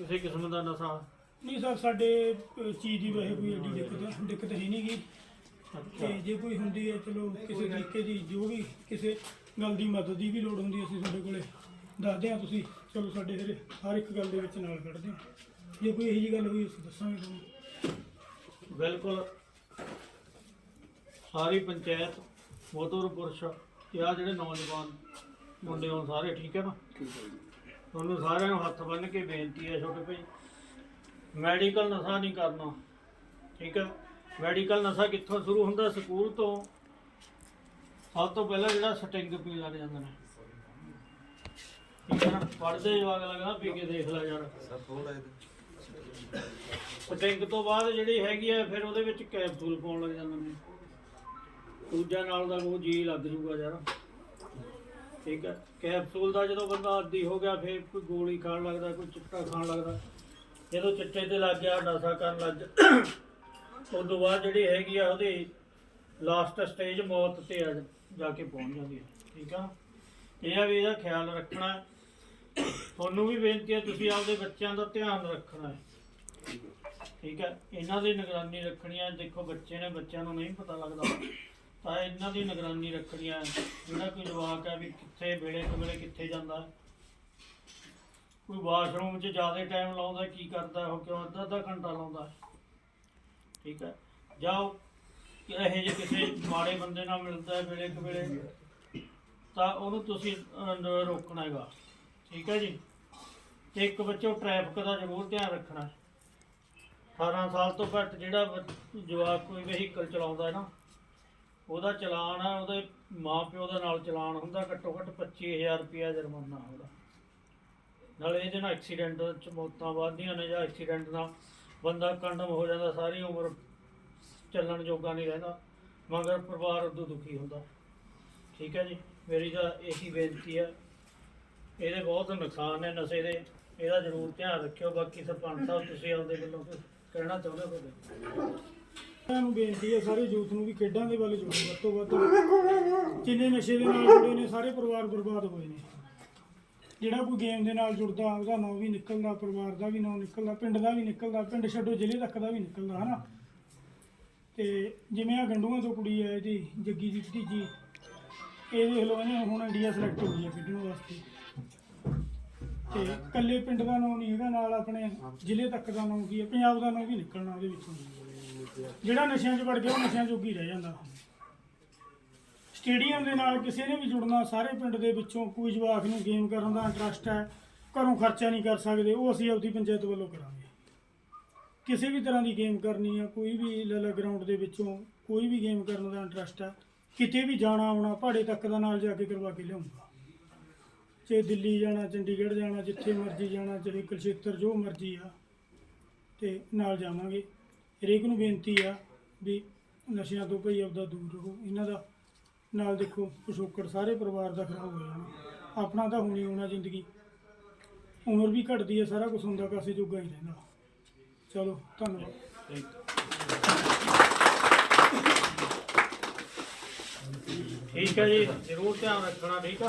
ਕਿਸੇ ਕਿਸਮ ਦਾ ਨਸ਼ਾ? ਨਹੀਂ ਸਰ ਸਾਡੇ ਅਹ, ਚੀਜ਼ ਦੀ ਵੈਸੇ ਕੋਈ ਐਡੀ ਦਿੱਕਤ ਦਿੱਕਤ ਹੈ ਨਹੀਂ ਗੀ। ਅੱਛਾ। ਤੇ ਜੇ ਕੋਈ ਹੁੰਦੀ ਹੈ ਚਲੋ ਕਿਸੇ ਤਰੀਕੇ ਦੀ ਜੋ ਵੀ ਕਿਸੇ ਗੱਲ ਦੀ ਮਦਦ ਦੀ ਵੀ ਲੋੜ ਹੁੰਦੀ ਹੈ, ਅਸੀਂ ਤੁਹਾਡੇ ਕੋਲੇ ਦੱਸਦੇ ਹਾਂ ਤੁਸੀਂ। ਚਲੋ ਸਾਡੇ ਹਰੇ ਹਰ ਇੱਕ ਗੱਲ ਦੇ ਵਿੱਚ ਨਾਲ ਖੜਦੇ ਹਾਂ। ਜੇ ਕੋਈ ਇਹੋ ਜਿਹੀ ਗੱਲ ਹੋਈ ਅਸੀਂ ਦੱਸਾਂਗੇ ਤੁਹਾਨੂੰ। ਬਿਲਕੁਲ। ਸਾਰੀ ਪੰਚਾਇਤ ਮੋਤਰ ਪੁਰਸ਼ ਤੇ ਆ ਜਿਹੜੇ ਨੌਜਵਾਨ ਮੁੰਡੇ ਹੋਣ ਸਾਰੇ ਠੀਕ ਹੈ ਨਾ? ਤੁਹਾਨੂੰ ਸਾਰਿਆਂ ਨੂੰ ਹੱਥ ਬੰਨ੍ਹ ਕੇ ਬੇਨਤੀ ਹੈ ਛੋਟੇ ਭਾਈ। ਮੈਡੀਕਲ ਨਸ਼ਾ ਨਹੀਂ ਕਰਨਾ, ਠੀਕ ਹੈ? ਮੈਡੀਕਲ ਨਸ਼ਾ ਕਿੱਥੋਂ ਸ਼ੁਰੂ ਹੁੰਦਾ? ਸਕੂਲ ਤੋਂ। ਸਭ ਤੋਂ ਪਹਿਲਾਂ ਜਿਹੜਾ ਸਟਿੰਗ ਪੀਣ ਲੱਗ ਜਾਂਦੇ ਨੇ। ਠੀਕ ਹੈ ਨਾ? ਪੜਦੇ ਜਵਾਗ ਲੱਗਦਾ ਪੀ ਕੇ ਦੇਖ ਲੈ ਯਾਰ। ਸਟਿੰਗ ਤੋਂ ਬਾਅਦ ਜਿਹੜੀ ਹੈਗੀ ਹੈ, ਫਿਰ ਉਹਦੇ ਵਿੱਚ ਕੈਪਸੂਲ ਪਾਉਣ ਲੱਗ ਜਾਂਦੇ ਨੇ। ਦੂਜਾ ਨਾਲ ਦਾ ਉਹ ਜੀ ਲੱਗ ਜੂਗਾ ਯਾਰ। ਠੀਕ ਹੈ। ਕੈਪਸੂਲ ਦਾ ਜਦੋਂ ਬੰਦਾ ਆਦੀ ਹੋ ਗਿਆ, ਫਿਰ ਕੋਈ ਗੋਲੀ ਖਾਣ ਲੱਗਦਾ, ਕੋਈ ਚਿੱਟਾ ਖਾਣ ਲੱਗਦਾ। ਜਦੋਂ ਚਿੱਟੇ ਤੇ ਲੱਗ ਗਿਆ ਨਸ਼ਾ ਕਰਨ ਲੱਗ ਗਿਆ। ਉਸ ਤੋਂ ਬਾਅਦ ਜਿਹੜੀ ਹੈਗੀ ਆ ਉਹਦੀ ਲਾਸਟ ਸਟੇਜ ਮੌਤ ਤੇ ਆ ਜਾ ਕੇ ਪਹੁੰਚ ਜਾਂਦੀ ਹੈ ਠੀਕ ਆ? ਇਹ ਆ ਵੀ ਇਹਦਾ ਖਿਆਲ ਰੱਖਣਾ। ਤੁਹਾਨੂੰ ਵੀ ਬੇਨਤੀ ਹੈ ਤੁਸੀਂ ਆਪਦੇ ਬੱਚਿਆਂ ਦਾ ਧਿਆਨ ਰੱਖਣਾ ਹੈ। ਠੀਕ ਹੈ? ਇਹਨਾਂ ਦੀ ਨਿਗਰਾਨੀ ਰੱਖਣੀ ਹੈ ਦੇਖੋ, ਬੱਚੇ ਨੇ ਬੱਚਿਆਂ ਨੂੰ ਨਹੀਂ ਪਤਾ ਲੱਗਦਾ। ਤਾਂ ਇਹਨਾਂ ਦੀ ਨਿਗਰਾਨੀ ਰੱਖਣੀ ਹੈ ਜਿਹੜਾ ਕੋਈ ਜਵਾਕ ਹੈ ਵੀ ਕਿੱਥੇ ਵੇਲੇ ਕਵੇਲੇ ਕਿੱਥੇ ਜਾਂਦਾ ਕੋਈ ਵਾਸ਼ਰੂਮ 'ਚ ਜ਼ਿਆਦਾ ਟਾਈਮ ਲਾਉਂਦਾ, ਕੀ ਕਰਦਾ, ਉਹ ਕਿਉਂ ਅੱਧਾ ਅੱਧਾ ਘੰਟਾ ਲਾਉਂਦਾ ਠੀਕ ਹੈ। ਜਾਓ, ਇਹੋ ਜਿਹੇ ਕਿਸੇ ਮਾੜੇ ਬੰਦੇ ਨਾਲ ਮਿਲਦਾ ਹੈ ਵੇਲੇ ਕਵੇਲੇ ਤਾਂ ਉਹਨੂੰ ਤੁਸੀਂ ਰੋਕਣਾ ਹੈਗਾ। ਠੀਕ ਹੈ ਜੀ। ਤੇ ਇੱਕ ਬੱਚੋ ਟ੍ਰੈਫਿਕ ਦਾ ਜ਼ਰੂਰ ਧਿਆਨ ਰੱਖਣਾ ਹੈ। 18 ਸਾਲ ਤੋਂ ਘੱਟ ਜਿਹੜਾ ਜਵਾਕ ਕੋਈ ਵਹੀਕਲ ਚਲਾਉਂਦਾ ਹੈ ਨਾ ਉਹਦਾ ਚਲਾਨ ਆ, ਉਹਦੇ ਮਾਪਿਓ ਦਾ ਨਾਲ ਚਲਾਨ ਹੁੰਦਾ, ਘੱਟੋ ਘੱਟ 25000 ਰੁਪਇਆ ਜੁਰਮਾਨਾ ਹੁੰਦਾ। ਨਾਲੇ ਇਹਦੇ ਨਾਲ ਐਕਸੀਡੈਂਟ ਚ ਮੌਤਾਂ ਵੱਧਦੀਆਂ ਨੇ ਜਾਂ ਐਕਸੀਡੈਂਟ ਨਾਲ ਬੰਦਾ ਕੰਡਮ ਹੋ ਜਾਂਦਾ, ਸਾਰੀ ਉਮਰ ਚੱਲਣ ਜੋਗਾ ਨਹੀਂ ਰਹਿੰਦਾ, ਮਗਰ ਪਰਿਵਾਰ ਉਦੋਂ ਦੁਖੀ ਹੁੰਦਾ। ਠੀਕ ਹੈ ਜੀ? ਮੇਰੀ ਤਾਂ ਇਹੀ ਬੇਨਤੀ ਹੈ। ਇਹਦੇ ਬਹੁਤ ਨੁਕਸਾਨ ਨੇ ਨਸ਼ੇ ਦੇ, ਇਹਦਾ ਜ਼ਰੂਰ ਧਿਆਨ ਰੱਖਿਓ। ਬਾਕੀ ਸਰਪੰਚ ਸਾਹਿਬ, ਤੁਸੀਂ ਆਪਦੇ ਵੱਲੋਂ ਕੁਛ ਕਹਿਣਾ ਚਾਹੁੰਦੇ ਹੋ ਤੁਹਾਡੇ ਸਾਰਿਆਂ ਨੂੰ ਬੇਨਤੀ ਹੈ, ਸਾਰੇ ਯੂਥ ਨੂੰ ਵੀ ਖੇਡਾਂ ਦੇ ਵੱਲ ਜੁੜੋ, ਵੱਧ ਤੋਂ ਵੱਧ। ਜਿੰਨੇ ਨਸ਼ੇ ਦੇ ਨਾਲ ਜੁੜੇ ਨੇ, ਸਾਰੇ ਪਰਿਵਾਰ ਬਰਬਾਦ ਹੋਏ ਨੇ। ਜਿਹੜਾ ਕੋਈ ਗੇਮ ਦੇ ਨਾਲ ਜੁੜਦਾ, ਉਹਦਾ ਨਾਂ ਵੀ ਨਿਕਲਦਾ, ਪਰਿਵਾਰ ਦਾ ਵੀ ਨਾਂ ਨਿਕਲਦਾ, ਪਿੰਡ ਦਾ ਵੀ ਨਿਕਲਦਾ, ਪਿੰਡ ਛੱਡੋ, ਜ਼ਿਲ੍ਹੇ ਤੱਕ ਦਾ ਵੀ ਨਿਕਲਦਾ, ਹਨਾ? ਤੇ ਜਿਵੇਂ ਆ ਗੰਡੂਆਂ ਤੋਂ ਕੁੜੀ ਹੈ ਇਹਦੀ ਜੱਗੀ ਦੀ ਭਤੀਜੀ। ਇਹ ਦੇਖ ਲਓ ਇਹਨੇ ਹੁਣ ਇੰਡੀਆ ਸਿਲੈਕਟ ਹੋ ਗਈ ਹੈ ਖੇਡਣ ਵਾਸਤੇ। ਤੇ ਇਕੱਲੇ ਪਿੰਡ ਦਾ ਨਾਂ ਨਹੀਂ ਹੈਗਾ, ਨਾਲ ਆਪਣੇ ਜ਼ਿਲ੍ਹੇ ਤੱਕ ਦਾ ਨਾਂ ਕੀ ਹੈ, ਪੰਜਾਬ ਦਾ ਨਾਂ ਵੀ ਨਿਕਲਣਾ ਉਹਦੇ ਵਿੱਚੋਂ। ਜਿਹੜਾ ਨਸ਼ਿਆਂ 'ਚ ਵੜ ਗਿਆ, ਉਹ ਨਸ਼ਿਆਂ 'ਚ ਹੀ ਰਹਿ ਜਾਂਦਾ। ਸਟੇਡੀਅਮ ਦੇ ਨਾਲ ਕਿਸੇ ਨੇ ਵੀ ਜੁੜਨਾ, ਸਾਰੇ ਪਿੰਡ ਦੇ ਵਿੱਚੋਂ ਕੋਈ ਜਵਾਕ ਨੂੰ ਗੇਮ ਕਰਨ ਦਾ ਇੰਟਰਸਟ ਹੈ, ਘਰੋਂ ਖਰਚਾ ਨਹੀਂ ਕਰ ਸਕਦੇ, ਉਹ ਅਸੀਂ ਆਪਦੀ ਪੰਚਾਇਤ ਵੱਲੋਂ ਕਰਾਂਗੇ। ਕਿਸੇ ਵੀ ਤਰ੍ਹਾਂ ਦੀ ਗੇਮ ਕਰਨੀ ਆ ਕੋਈ ਵੀ ਲੱਲਾ ਗਰਾਊਂਡ ਦੇ ਵਿੱਚੋਂ ਕੋਈ ਵੀ ਗੇਮ ਕਰਨ ਦਾ ਇੰਟਰਸਟ ਹੈ, ਕਿਤੇ ਵੀ ਜਾਣਾ, ਆਉਣਾ, ਪਹਾੜੇ ਤੱਕ ਦਾ ਨਾਲ ਜਾ ਕੇ ਕਰਵਾ ਕੇ ਲਿਆਉਂਗਾ ਚਾਹੇ ਦਿੱਲੀ ਜਾਣਾ, ਚੰਡੀਗੜ੍ਹ ਜਾਣਾ, ਜਿੱਥੇ ਮਰਜ਼ੀ ਜਾਣਾ, ਚਾਹੇ ਕੁਰਸ਼ੇਤਰ ਜੋ ਮਰਜ਼ੀ ਆ, ਤੇ ਨਾਲ ਜਾਵਾਂਗੇ। ਹਰੇਕ ਨੂੰ ਬੇਨਤੀ ਆ ਵੀ ਨਸ਼ਿਆਂ ਤੋਂ ਭਈ ਆਪਦਾ ਦੂਰ ਰਹੋ। ਇਹਨਾਂ ਦਾ ਨਾਲ ਦੇਖੋ ਪਿਛੋਕੜ ਸਾਰੇ ਪਰਿਵਾਰ ਦਾ ਖਰਾਬ ਹੋ ਜਾਣਾ ਆਪਣਾ ਤਾਂ ਹੋਣੀ ਹੋਣਾ ਜ਼ਿੰਦਗੀ। ਉਮਰ ਵੀ ਘਟਦੀ ਹੈ ਸਾਰਾ ਕੁਝ ਹੁੰਦਾ, ਕਾਸੇ ਜੋਗਾ ਹੀ ਰਹਿੰਦਾ। ਚਲੋ, ਧੰਨਵਾਦ। ਠੀਕ ਹੈ ਜੀ, ਜ਼ਰੂਰ ਧਿਆਨ ਰੱਖਣਾ, ਠੀਕ ਆ?